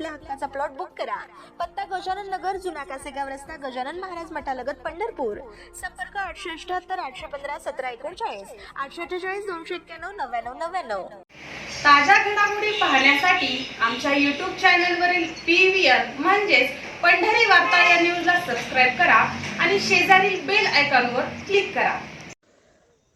आपल्या हक्काचा plot book करा. पत्ता गजानन नगर जुना कासेगाव रस्ता गजानन महाराज मठालगत पंढरपूर. संपर्क आठशे अठ्याहत्तर आठशे पंधरा सतरा एकोणचाळीस. आठशे अठ्ठेचाळीस दोनशे एक्क्याण्णव नव्याण्णव नव्याण्णव. ताज्या घडामोडी पाहण्यासाठी आमच्या यूट्यूब चॅनलवरील पी व्ही आर म्हणजेच पंढरी वार्ता या न्यूजला सबस्क्राईब करा आणि शेजारील बेल आयकॉनवर क्लिक करा.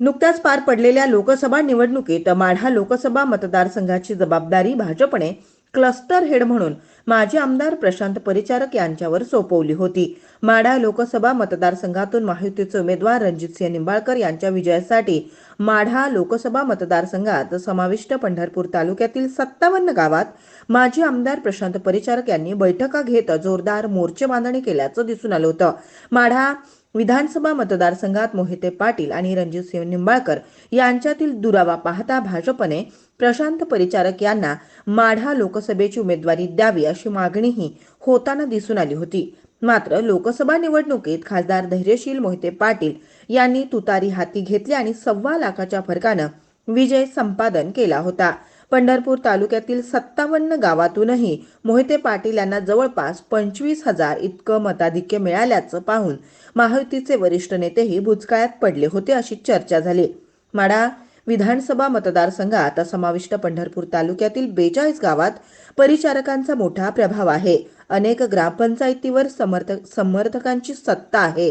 नुकत्याच पार पडलेल्या लोकसभा निवडणुकीत माढा लोकसभा मतदारसंघाची जबाबदारी भाजपने क्लस्टर हेड म्हणून माजी आमदार प्रशांत परिचारक यांच्यावर सोपवली होती. माढा लोकसभा मतदारसंघातून महायुतीचे उमेदवार रणजितसिंह निंबाळकर यांच्या विजयासाठी माढा लोकसभा मतदारसंघात समाविष्ट पंढरपूर तालुक्यातील सत्तावन्न गावात माजी आमदार प्रशांत परिचारक यांनी बैठका घेत जोरदार मोर्चे बांधणी केल्याचं दिसून आलं होतं. माढा विधानसभा मतदारसंघात मोहिते पाटील आणि रणजितसिंह निंबाळकर यांच्यातील दुरावा पाहता भाजपने प्रशांत परिचारक यांना माढा लोकसभेची उमेदवारी द्यावी अशी मागणीही होताना दिसून आली होती. मात्र लोकसभा निवडणुकीत खासदार धैर्यशील मोहिते पाटील यांनी तुतारी हाती घेतली आणि सव्वा लाखाच्या फरकानं विजय संपादन केला होता. पंढरपूर तालुक्यातील सत्तावन्न गावातूनही मोहिते पाटील यांना जवळपास पंचवीस हजार इतकं मताधिक्य मिळाल्याचं पाहून महायुतीचे वरिष्ठ नेतेही भुजकाळ्यात पडले होते अशी चर्चा झाली. माडा विधानसभा मतदारसंघात समाविष्ट पंढरपूर तालुक्यातील बेचाळीस गावात परिचारकांचा मोठा प्रभाव आहे. अनेक ग्रामपंचायतीवर समर्थक समर्थकांची सत्ता आहे.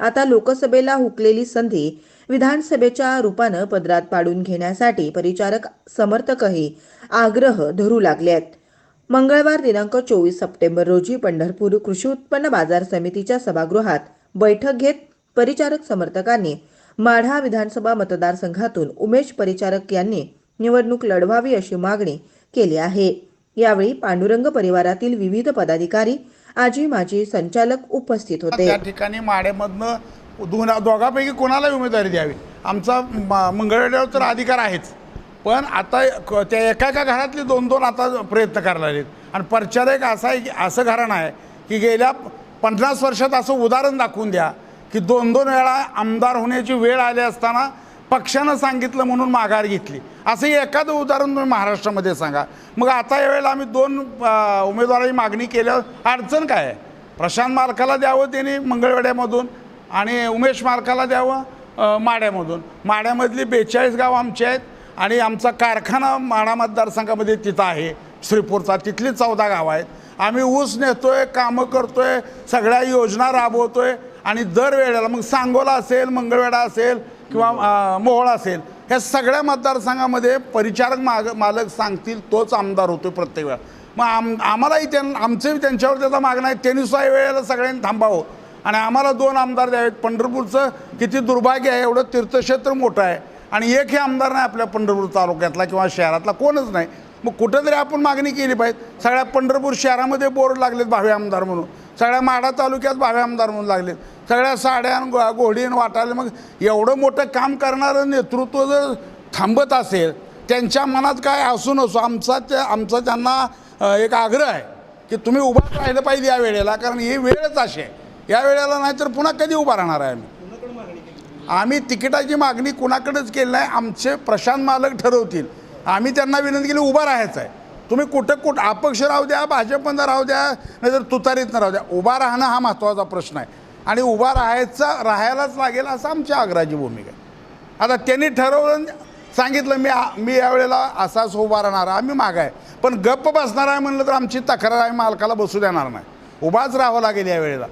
आता लोकसभेला हुकलेली संधी विधानसभेच्या रूपानं पदरात पाडून घेण्यासाठी परिचारक समर्थकही आग्रह धरू लागले आहेत. मंगळवार दिनांक चोवीस सप्टेंबर रोजी पंढरपूर कृषी उत्पन्न बाजार समितीच्या सभागृहात बैठक घेत परिचारक समर्थकांनी माढा विधानसभा मतदारसंघातून उमेश परिचारक यांनी निवडणूक लढवावी अशी मागणी केली आहे. यावेळी पांडुरंग परिवारातील विविध पदाधिकारी आजी माजी संचालक उपस्थित होते. त्या ठिकाणी माढ्यामधनं दोन दोघापैकी कोणालाही उमेदवारी द्यावी. आमचा म- तर अधिकार आहेच. पण आता क- त्या एका एका घरातले दोन दोन आता प्रयत्न करायला लागलेत. आणि प्रचारक असा आहे की असं घराणं आहे की गेल्या पन्नास वर्षात असं उदाहरण दाखवून द्या की दोन दोन वेळा आमदार होण्याची वेळ आली असताना पक्षानं सांगितलं म्हणून माघार घेतली. असं एखादं उदाहरण तुम्ही महाराष्ट्रामध्ये सांगा. मग आता यावेळेला आम्ही दोन उमेदवाराची मागणी केल्यावर अडचण काय आहे? प्रशांत मालकाला द्यावं त्यांनी मंगळवेड्यामधून आणि उमेश मालकाला द्यावं माड्यामधून. माड्यामधली बेचाळीस गाव आमचे आहेत आणि आमचा कारखाना माडा मतदारसंघामध्ये तिथं आहे. श्रीपूरचा. तिथली चौदा गावं आहेत. आम्ही ऊस नेतोय कामं करतोय सगळ्या योजना राबवतोय आणि दरवेळेला मग सांगोला असेल मंगळवेढा असेल किंवा अ, मोहोळा असेल ह्या सगळ्या मतदारसंघामध्ये परिचारक माग मालक सांगतील तोच आमदार होतो प्रत्येक वेळा. मग आम आम्हालाही त्यां आमचंही त्यांच्यावर त्याचा मागणं आहे. त्यांनी सुद्धा या वेळेला सगळ्यांनी थांबावं. आणि आम्हाला दोन आमदार द्यावेत. पंढरपूरचं किती दुर्भाग्य आहे एवढं तीर्थक्षेत्र मोठं आहे. आणि एकही आमदार नाही आपल्या पंढरपूर तालुक्यातला किंवा शहरातला कोणच नाही. मग कुठंतरी आपण मागणी केली पाहिजे. सगळ्या पंढरपूर शहरामध्ये बोर्ड लागलेत भावे आमदार म्हणून. सगळ्या माढा तालुक्यात भावे आमदार म्हणून लागलेत. सगळ्या साड्या आणि गो- घोडी आणि वाटायला मग एवढं मोठं काम करणारं नेतृत्व जर थांबत असेल त्यांच्या मनात काय असू नसो आमचा त्या आमचा त्यांना एक आग्रह आहे की तुम्ही उभा राहिलं पाहिजे या वेळेला कारण ही वेळच अशी आहे. या वेळेला नाही तर पुन्हा कधी उभा राहणार आहे आम्ही. आम्ही तिकिटाची मागणी कुणाकडेच केली नाही आमचे प्रशांत मालक ठरवतील. आम्ही त्यांना विनंती केली उभा राहायचं आहे तुम्ही कुठं कुठं अपक्ष राहू द्या भाजपनं राहू द्या नाहीतर तुतारीतनं राहू द्या. उभा राहणं हा महत्त्वाचा प्रश्न आहे. आणि उभा राहायचा राहायलाच लागेल असं आमच्या आग्राची भूमिका आहे. आता त्यांनी ठरवलं सांगितलं मी मी यावेळेला असाच उभा राहणार आहे. आम्ही माग आहे. पण गप्प बसणार आहे म्हणलं तर आमची तक्रार आहे मालकाला बसू देणार नाही. उभाच राहावं लागेल यावेळेला.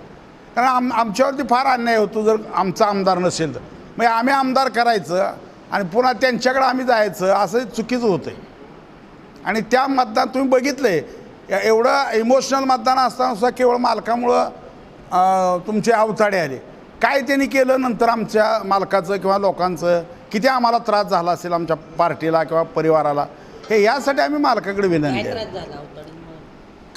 कारण आम आमच्यावरती फार अन्याय होतो जर आमचा आमदार नसेल तर. मग आम्ही आमदार करायचं आणि पुन्हा त्यांच्याकडे आम्ही जायचं असं चुकीचं होतं आहे आणि त्या मतदान तुम्ही बघितलं आहे एवढं इमोशनल मतदान असतानासुद्धा केवळ मालकामुळं तुमचे अवताडे आले. काय त्यांनी केलं नंतर आमच्या मालकाचं किंवा लोकांचं? किती आम्हाला त्रास झाला असेल आमच्या पार्टीला किंवा परिवाराला? हे यासाठी आम्ही मालकाकडे विनंती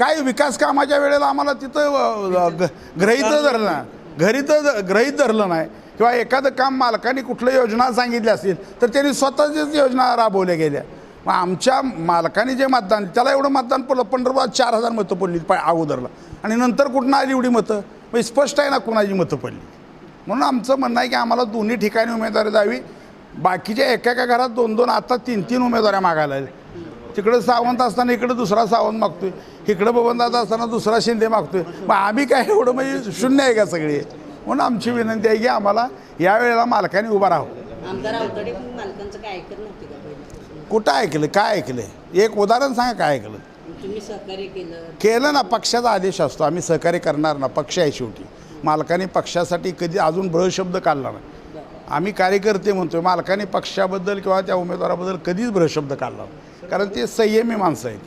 काय विकास कामाच्या वेळेला आम्हाला तिथं ग्रहीत धरलं घरीत ग्रहीत धरलं नाही. किंवा एखादं काम मालकाने कुठलं योजना सांगितल्या असतील तर त्यांनी स्वतःच्याच योजना राबवल्या गेल्या. मग आमच्या मालकाने जे मतदान त्याला एवढं मतदान पडलं पंढरपुरात चार हजार मतं पडली पा अगोदरला. आणि नंतर कुठनं आली एवढी मतं? म्हणजे स्पष्ट आहे ना कुणाची मतं पडली? म्हणून आमचं म्हणणं आहे की आम्हाला दोन्ही ठिकाणी उमेदवारी द्यावी. बाकीच्या एका एका घरात दोन दोन आता तीन तीन उमेदवाऱ्या मागायला. तिकडं सावंत असताना इकडं दुसरा सावंत मागतोय. इकडं बबनदादा असताना दुसरा शिंदे मागतोय. मग आम्ही काय एवढं म्हणजे शून्य आहे का सगळे? म्हणून आमची विनंती आहे की आम्हाला या वेळेला मालकाने उभा राहावं. कुठं ऐकलं? काय ऐकलं? एक उदाहरण सांगा काय ऐकलं? केलं. ना पक्षाचा आदेश असतो. आम्ही सहकार्य करणार ना पक्ष आहे शेवटी. मालकाने पक्षासाठी कधी अजून ब्र शब्द काढला नाही. आम्ही कार्यकर्ते म्हणतोय मालकाने पक्षाबद्दल किंवा त्या उमेदवाराबद्दल कधीच भ्रशब्द काढला नाही. कारण ते संयमी माणसं आहेत.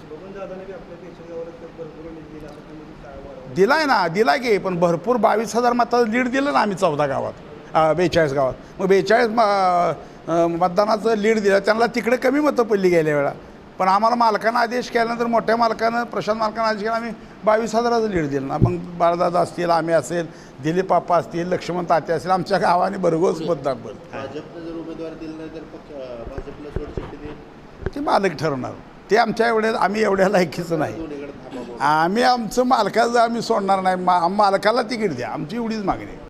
दिलाय ना दिला की पण भरपूर बावीस हजार मताचं लीड दिलं ना आम्ही चौदा गावात बेचाळीस गावात. मग बेचाळीस मतदानाचं लीड दिलं त्यांना तिकडे कमी मतं पडली गेल्या वेळा. पण आम्हाला मालकानं आदेश केल्यानंतर मोठ्या मालकानं प्रशांत मालकानं आदेश केला आम्ही बावीस हजाराचं लीड दिलं ना. मग बाळदादा असतील आम्ही असेल दिलीप पाप्पा असतील लक्ष्मण ताते असतील आमच्या गावाने भरघोस मतदान पण भाजपनं जर उमेदवार दिला नाही तर भाजपला ते मालक ठरवणार. ते आमच्या एवढ्या आम्ही एवढ्या लायकीचं नाही. आम्ही आमचं मालकाचं आम्ही सोडणार नाही. मा मालकाला तिकीट द्या. आमची एवढीच मागणी आहे.